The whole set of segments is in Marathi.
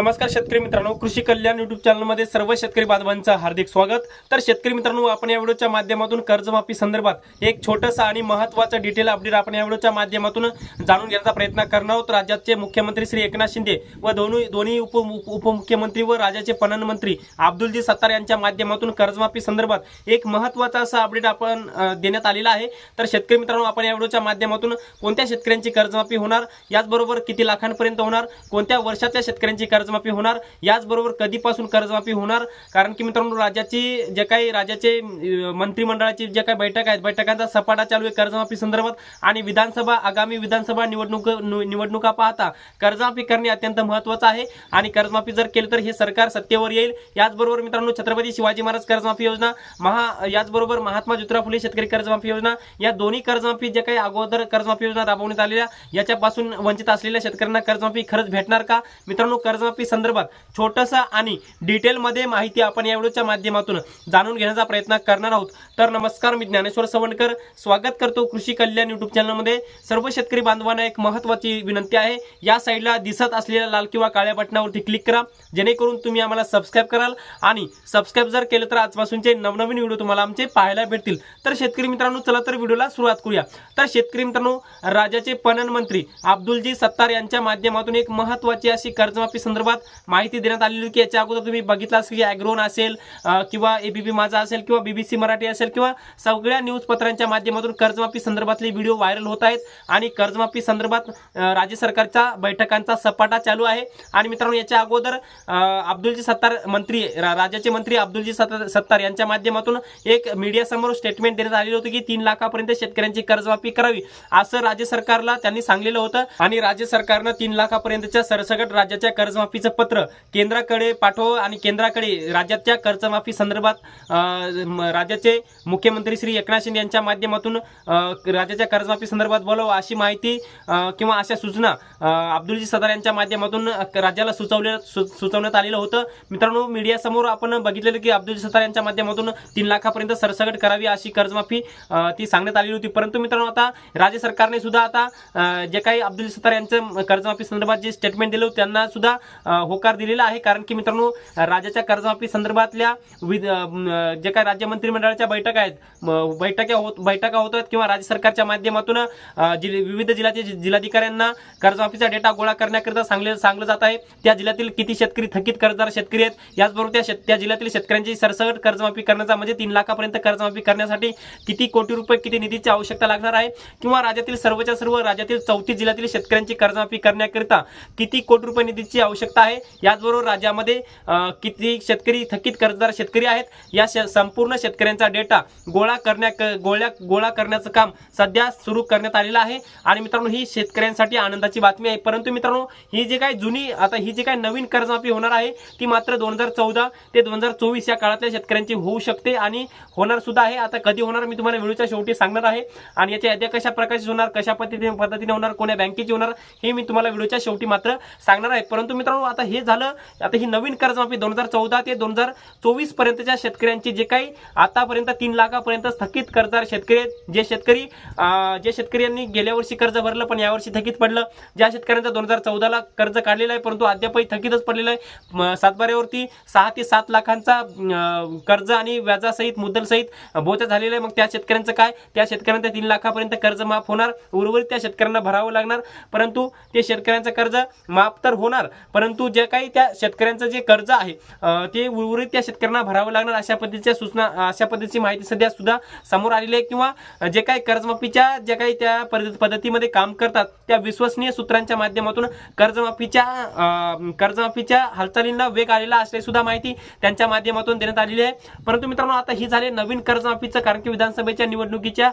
नमस्कार शेतकरी मित्रांनो कृषी कल्याण युट्यूब चॅनलमध्ये सर्व शेतकरी बांधवांचं हार्दिक स्वागत. तर शेतकरी मित्रांनो आपण या व्हिडिओच्या माध्यमातून कर्जमाफी संदर्भात एक छोटंसं आणि महत्त्वाचं डिटेल अपडेट आपण या व्हिडिओच्या माध्यमातून जाणून घेण्याचा प्रयत्न करणार आहोत. राज्याचे मुख्यमंत्री श्री एकनाथ शिंदे व दोन्ही दोन्ही उप उपमुख्यमंत्री व राज्याचे पणन मंत्री अब्दुलजी सत्तार यांच्या माध्यमातून कर्जमाफी संदर्भात एक महत्त्वाचा असा अपडेट आपण देण्यात आलेला आहे. तर शेतकरी मित्रांनो आपण या व्हिडिओच्या माध्यमातून कोणत्या शेतकऱ्यांची कर्जमाफी होणार याचबरोबर किती लाखांपर्यंत होणार कोणत्या वर्षातल्या शेतकऱ्यांची कर्ज कर्जमाफी होणार याचबरोबर कधीपासून कर्जमाफी होणार? कारण की मित्रांनो राज्याची जे काही राज्याचे मंत्रिमंडळाची जे काही बैठक आहेत बैठकांचा सपाटा चालू आहे कर्जमाफी संदर्भात आणि विधानसभा आगामी विधानसभा निवडणूक निवडणुका पाहता कर्जमाफी करणे अत्यंत महत्वाचं आहे आणि कर्जमाफी जर केली तर हे सरकार सत्तेवर येईल. याचबरोबर मित्रांनो छत्रपती शिवाजी महाराज कर्जमाफी योजना महा याचबरोबर महात्मा ज्योतिराव फुले शेतकरी कर्जमाफी योजना या दोन्ही कर्जमाफी जे काही अगोदर कर्जमाफी योजना राबवण्यात आलेल्या याच्यापासून वंचित असलेल्या शेतकऱ्यांना कर्जमाफी खरंच भेटणार का? मित्रांनो कर्जमाफी संदर्भात छोटंसं आणि डिटेलमध्ये माहिती आपण या व्हिडिओच्या माध्यमातून जाणून घेण्याचा प्रयत्न करणार आहोत. तर नमस्कार मी ज्ञानेश्वर सवणकर स्वागत करतो कृषी कल्याण युट्यूब चॅनलमध्ये सर्व शेतकरी बांधवांना एक महत्त्वाची विनंती आहे. या साईडला दिसत असलेल्या लाल किंवा काळ्या बटनावरती क्लिक करा. जेणेकरून तुम्ही आम्हाला सबस्क्राईब कराल आणि सबस्क्राईब जर केलं तर आजपासूनचे नवनवीन व्हिडिओ तुम्हाला आमचे पाहायला भेटतील. तर शेतकरी मित्रांनो चला तर व्हिडिओला सुरुवात करूया. तर शेतकरी मित्रांनो राज्याचे पणन मंत्री अब्दुलजी सत्तार यांच्या माध्यमातून एक महत्त्वाची अशी कर्जमाफी संदर्भात माहिती देण्यात आलेली की याच्या अगोदर तुम्ही बघितलं असेल की अॅग्रोन असेल किंवा एबीपी माझा असेल किंवा बीबीसी मराठी असेल किंवा सगळ्या न्यूजपत्रांच्या माध्यमातून कर्जमाफी संदर्भातले व्हिडिओ व्हायरल होत आहेत आणि कर्जमाफी संदर्भात राज्य सरकारच्या बैठकांचा सपाटा चालू आहे. आणि मित्रांनो याच्या अगोदर अब्दुलजी सत्तार मंत्री राज्याचे मंत्री अब्दुलजी सत्तार सत्तार यांच्या माध्यमातून एक मीडियासमोर स्टेटमेंट देण्यात आलेलं होतं की तीन लाखापर्यंत शेतकऱ्यांची कर्जमाफी करावी असं राज्य सरकारला त्यांनी सांगलेलं होतं. आणि राज्य सरकारनं तीन लाखापर्यंतच्या सरसकट राज्याच्या कर्जमाफीचं पत्र केंद्राकडे पाठव आणि केंद्राकडे राज्याच्या कर्जमाफी संदर्भात राज्याचे मुख्यमंत्री श्री एकनाथ शिंदे यांच्या माध्यमातून राज्याच्या कर्जमाफी संदर्भात बोलावं अशी माहिती किंवा अशा सूचना अब्दुलजी सदार यांच्या माध्यमातून राज्याला सुचवले सु- सुचवण्यात आलेलं होतं. मित्रांनो मीडियासमोर आपण बघितलेलं की अब्दुलजी सदार यांच्या माध्यमातून तीन लाखापर्यंत सरसकट करावी अशी कर्जमाफी ती सांगण्यात आलेली होती. परंतु मित्रांनो आता राज्य सरकारने सुद्धा आता जे काही अब्दुल सत्तार यांचं कर्जमाफी संदर्भात जे स्टेटमेंट दिलं त्यांना सुद्धा होकार दिलेला आहे. कारण की मित्रांनो राज्याच्या कर्जमाफी संदर्भातल्या विध जे काही राज्य मंत्रिमंडळाच्या बैठका आहेत बैठक्या बैठका होत बैठका होत आहेत किंवा राज्य सरकारच्या माध्यमातून जिल्हे- विविध जिल्ह्याचे जि- जिल्हाधिकाऱ्यांना कर्जमाफीचा डेटा गोळा करण्याकरिता सांगले सांगलं जात आहे. त्या जिल्ह्यातील किती शेतकरी थकीत कर्जदार शेतकरी आहेत याचबरोबर त्या शेत त्या जिल्ह्यातील शेतकऱ्यांची सरसकट कर्जमाफी करण्याचा म्हणजे तीन लाखापर्यंत कर्जमाफी करण्यासाठी किती कोटी रुपये किती निधीची आवश्यकता लागणार आहे किंवा राज्यातील सर्वच्या सर्व राज्यातील चौथी जिल्ह्यातील शेतकऱ्यांची कर्जमाफी करण्याकरिता किती कोटी रुपये निधीची आवश्यकता आहे. याचबरोबर राज्यामध्ये किती शेतकरी थकीत कर्जदार शेतकरी आहेत. या शे- संपूर्ण शेतकऱ्यांचा डेटा गोळा करण्या गोळ्या गोळा करण्याचं काम सध्या सुरू करण्यात आलेलं आहे. आणि मित्रांनो ही शेतकऱ्यांसाठी आनंदाची बातमी आहे. परंतु मित्रांनो ही जी काही जुनी आता ही जी काही नवीन कर्जमाफी होणार आहे ती मात्र दोन हजार चौदा ते दोन हजार चोवीस या काळातल्या शेतकऱ्यांची होऊ शकते आणि होणार सुद्धा आहे. आता कधी होणार मी तुम्हाला व्हिडिओच्या शेवटी सांगणार आहे. आणि याच्या याद्या कशा प्रकारची होणार कशा पद्धतीने पद्धतीने होणार कोण्या बँकेची होणार हे मी तुम्हाला व्हिडिओच्या शेवटी मात्र सांगणार आहे. परंतु मित्रांनो हो, आता हे झालं. आता ही नवीन कर्जमाफी दोन हजार चौदा ते दोन हजार चोवीस पर्यंतच्या शेतकऱ्यांची जे काही आतापर्यंत तीन लाखापर्यंत थकीत कर्जदार शेतकरी जे शेतकरी जे शेतकऱ्यांनी गेल्या वर्षी कर्ज भरलं पण यावर्षी थकीत पडलं. ज्या शेतकऱ्यांचं दोन हजार चौदाला कर्ज काढलेलं आहे परंतु अद्यापही थकीतच पडलेलं आहे. सातबाऱ्यावरती सहा ते सात लाखांचा कर्ज आणि व्याजासहित मुद्दलसहित बोचा झालेला आहे. मग त्या शेतकऱ्यांचं काय? त्या शेतकऱ्यांचं तीन लाखापर्यंत कर्ज माफ होणार. उर्वरित त्या शेतकऱ्यांना भरावं लागणार. परंतु ते शेतकऱ्यांचं कर्ज माफ तर होणार परंतु परंतु जे काही त्या शेतकऱ्यांचं जे कर्ज आहे ते उर्वरित त्या शेतकऱ्यांना भरावं लागणार अशा पद्धतीच्या सूचना अशा पद्धतीची माहिती सध्या सुद्धा समोर आलेली आहे किंवा जे काही कर्जमाफीच्या जे काही त्या पद्धत- पद्धतीमध्ये काम करतात त्या विश्वसनीय सूत्रांच्या माध्यमातून कर्जमाफीच्या कर्जमाफीच्या हालचालींना वेग आलेला असल्याची सुद्धा माहिती त्यांच्या माध्यमातून देण्यात आलेली आहे. परंतु मित्रांनो आता ही झाले नवीन कर्जमाफीचं कारण की विधानसभेच्या निवडणुकीच्या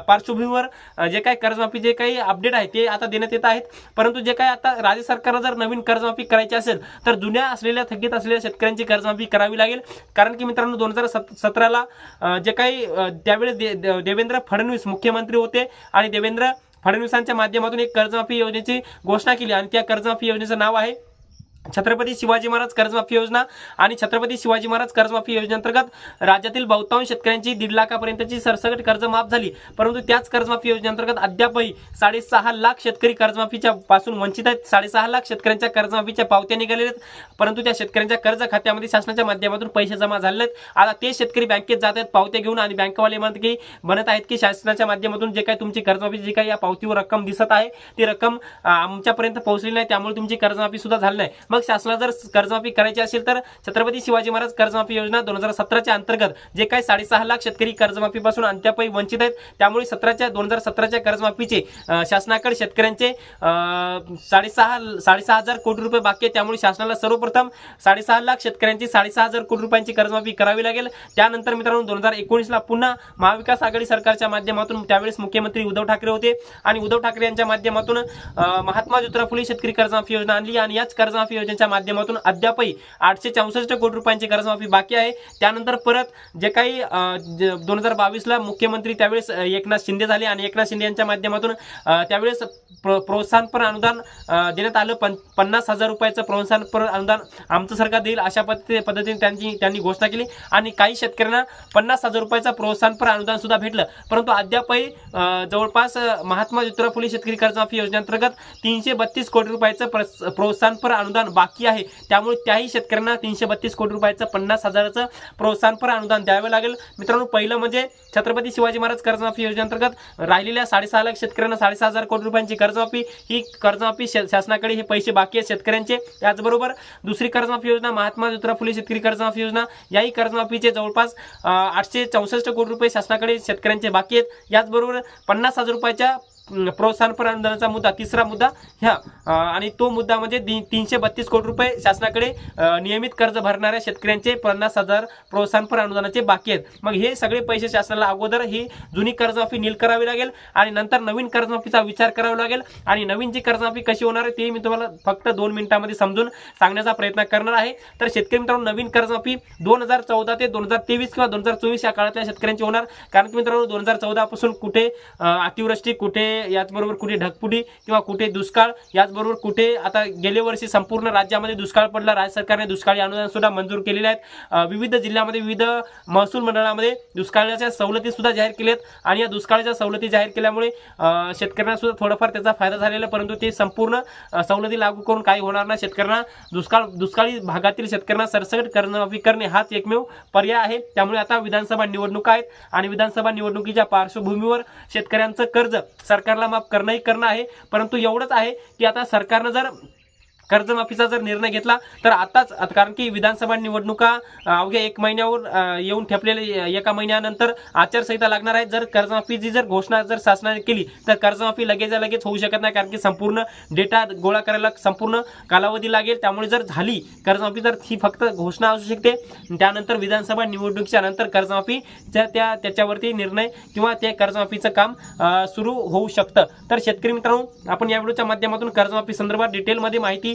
पार्श्वभूमीवर जे काही कर्जमाफी जे काही अपडेट आहे ते आता देण्यात येत आहेत. परंतु जे काही आता राज्य सरकारला जर नवीन कर्जमाफी करायची असेल तर जुन्या असलेल्या थकीत असलेल्या शेतकऱ्यांची कर्जमाफी करावी लागेल. कारण की मित्रांनो दोन हजार सतराला जे काही त्यावेळेस दे- दे- देवेंद्र फडणवीस मुख्यमंत्री होते आणि देवेंद्र फडणवीसांच्या माध्यमातून एक कर्जमाफी योजनेची घोषणा केली. आणि त्या कर्जमाफी योजनेचं नाव आहे छत्रपती शिवाजी महाराज कर्जमाफी योजना आणि छत्रपती शिवाजी महाराज कर्जमाफी योजनेअंतर्गत राज्यातील बहुतांश शेतकऱ्यांची दीड लाखापर्यंतची सरसकट कर्ज माफ झाली. परंतु त्याच कर्जमाफी योजनेअंतर्गत अद्यापही साडेसहा लाख शेतकरी कर्जमाफीच्या पासून वंचित आहेत. साडेसहा लाख शेतकऱ्यांच्या कर्जमाफीच्या पावत्या निघालेल्या आहेत. परंतु त्या शेतकऱ्यांच्या कर्ज खात्यामध्ये शासनाच्या माध्यमातून पैसे जमा झाले आहेत आता ते शेतकरी बँकेत जात आहेत पावत्या घेऊन आणि बँकवाले म्हणत की म्हणत आहेत की शासनाच्या माध्यमातून जे काही तुमची कर्जमाफी जी काही या पावतीवर रक्कम दिसत आहे ती रक्कम आमच्यापर्यंत पोहोचली नाही. त्यामुळे तुमची कर्जमाफी सुद्धा झाली नाही. मग शासनाला जर कर्जमाफी करायची असेल तर छत्रपती शिवाजी महाराज कर्जमाफी योजना दोन हजार सतराच्या अंतर्गत जे काही साडेसहा लाख शेतकरी कर्जमाफीपासून अंत्यापैकी वंचित आहेत त्यामुळे सतराच्या दोन हजार सतराच्या कर्जमाफीचे शासनाकडे शेतकऱ्यांचे साडेसहा साडेसहा हजार कोटी रुपये बाकी आहेत. त्यामुळे शासनाला सर्वप्रथम साडेसहा लाख शेतकऱ्यांची साडेसहा हजार कोटी रुपयांची कर्जमाफी करावी लागेल. त्यानंतर मित्रांनो दोन हजार एकोणीसला पुन्हा महाविकास आघाडी सरकारच्या माध्यमातून त्यावेळेस मुख्यमंत्री उद्धव ठाकरे होते. आणि उद्धव ठाकरे यांच्या माध्यमातून महात्मा ज्योतिराव फुले शेतकरी कर्जमाफी योजना आणली आणि याच कर्जमाफी योजनेच्या माध्यमातून अद्यापही आठशे चौसष्ट कोटी रुपयांची कर्जमाफी बाकी आहे. त्यानंतर परत जे काही दोन हजार बावीसला मुख्यमंत्री त्यावेळेस एकनाथ शिंदे झाले आणि एकनाथ शिंदे यांच्या माध्यमातून त्यावेळेस प्रोत्साहनपर अनुदान देण्यात आलं. पण पन्नास हजार रुपयाचं प्रोत्साहनपर अनुदान आमचं सरकार देईल अशा पद्धती पद्धतीने त्यांची त्यांनी घोषणा केली. आणि काही शेतकऱ्यांना पन्नास हजार रुपयाचं प्रोत्साहनपर अनुदान सुद्धा भेटलं. परंतु अद्यापही जवळपास महात्मा ज्योतिराव फुले शेतकरी कर्जमाफी योजनेअंतर्गत तीनशे बत्तीस कोटी रुपयाचं प्रोत्साहनपर अनुदान बाकी आहे. त्यामुळे त्याही शेतकऱ्यांना तीनशे बत्तीस कोटी रुपयाचं पन्नास हजाराचं प्रोत्साहनपर अनुदान द्यावं लागेल. मित्रांनो पहिलं म्हणजे छत्रपती शिवाजी महाराज कर्जमाफी योजनेअंतर्गत राहिलेल्या साडेसहा लाख शेतकऱ्यांना साडेसहा हजार कोटी रुपयांची कर्जमाफी. ही कर्जमाफी शासनाकडे हे पैसे बाकी आहेत शेतकऱ्यांचे. त्याचबरोबर दुसरी कर्जमाफी योजना महात्मा ज्योतिराव फुले शेतकरी कर्जमाफी योजना. याही कर्जमाफीचे जवळपास आठशे चौसष्ट कोटी रुपये शासनाकडे शेतकऱ्यांचे बाकी आहेत. याचबरोबर पन्नास हजार रुपयाच्या प्रोत्साहनपर अनुदानाचा मुद्दा तिसरा मुद्दा ह्या. आणि तो मुद्दा म्हणजे तीनशे बत्तीस कोटी रुपये शासनाकडे नियमित कर्ज भरणाऱ्या शेतकऱ्यांचे पन्नास हजार प्रोत्साहनपर अनुदानाचे बाकी आहेत. मग हे सगळे पैसे शासनाला अगोदर ही जुनी कर्जमाफी नील करावी लागेल आणि नंतर नवीन कर्जमाफीचा विचार करावा लागेल. आणि नवीन जी कर्जमाफी कशी होणार आहे ते मी तुम्हाला फक्त दोन मिनिटांमध्ये समजून सांगण्याचा प्रयत्न करणार आहे. तर शेतकरी मित्रांनो नवीन कर्जमाफी दोन हजार चौदा ते दोन हजार तेवीस किंवा दोन हजार चोवीस या काळातल्या शेतकऱ्यांची होणार. कारण की मित्रांनो दोन हजार चौदा पासून कुठे अतिवृष्टी कुठे याचबरोबर कुठे ढगफुटी किंवा कुठे दुष्काळ याचबरोबर कुठे आता गेल्या वर्षी संपूर्ण राज्यामध्ये दुष्काळ पडला. राज्य सरकारने दुष्काळी अनुदान सुद्धा मंजूर केलेले आहेत. विविध जिल्ह्यामध्ये विविध महसूल मंडळामध्ये दुष्काळाच्या सवलती सुद्धा जाहीर केल्या आहेत आणि या दुष्काळाच्या सवलती जाहीर केल्यामुळे शेतकऱ्यांना सुद्धा थोडाफार त्याचा फायदा झालेला परंतु ते संपूर्ण सवलती लागू करून काही होणार नाही. शेतकऱ्यांना दुष्काळ दुष्काळी भागातील शेतकऱ्यांना सरसकट कर्जमाफी करणे हाच एकमेव पर्याय आहे. त्यामुळे आता विधानसभा निवडणुका आहेत आणि विधानसभा निवडणुकीच्या पार्श्वभूमीवर शेतकऱ्यांचं कर्ज सरकार सरकारला माफ करणंही करणं आहे परंतु एवढंच आहे की आता सरकारनं जर कर्जमाफीचा जर निर्णय घेतला तर आताच कारण की विधानसभा निवडणुका अवघ्या एक महिन्यावर येऊन ठेपलेले एका महिन्यानंतर आचारसंहिता लागणार आहे. जर कर्जमाफीची जर घोषणा जर शासनाने केली तर कर्जमाफी लगेच लगेच होऊ शकत नाही कारण की संपूर्ण डेटा गोळा करायला संपूर्ण कालावधी लागेल. त्यामुळे जर झाली कर्जमाफी तर ही फक्त घोषणा असू शकते त्यानंतर विधानसभा निवडणुकीच्या नंतर कर्जमाफी त्या त्या त्याच्यावरती निर्णय किंवा ते कर्जमाफीचं काम सुरू होऊ शकतं. तर शेतकरी मित्रांनो आपण या व्हिडिओच्या माध्यमातून कर्जमाफी संदर्भात डिटेलमध्ये माहिती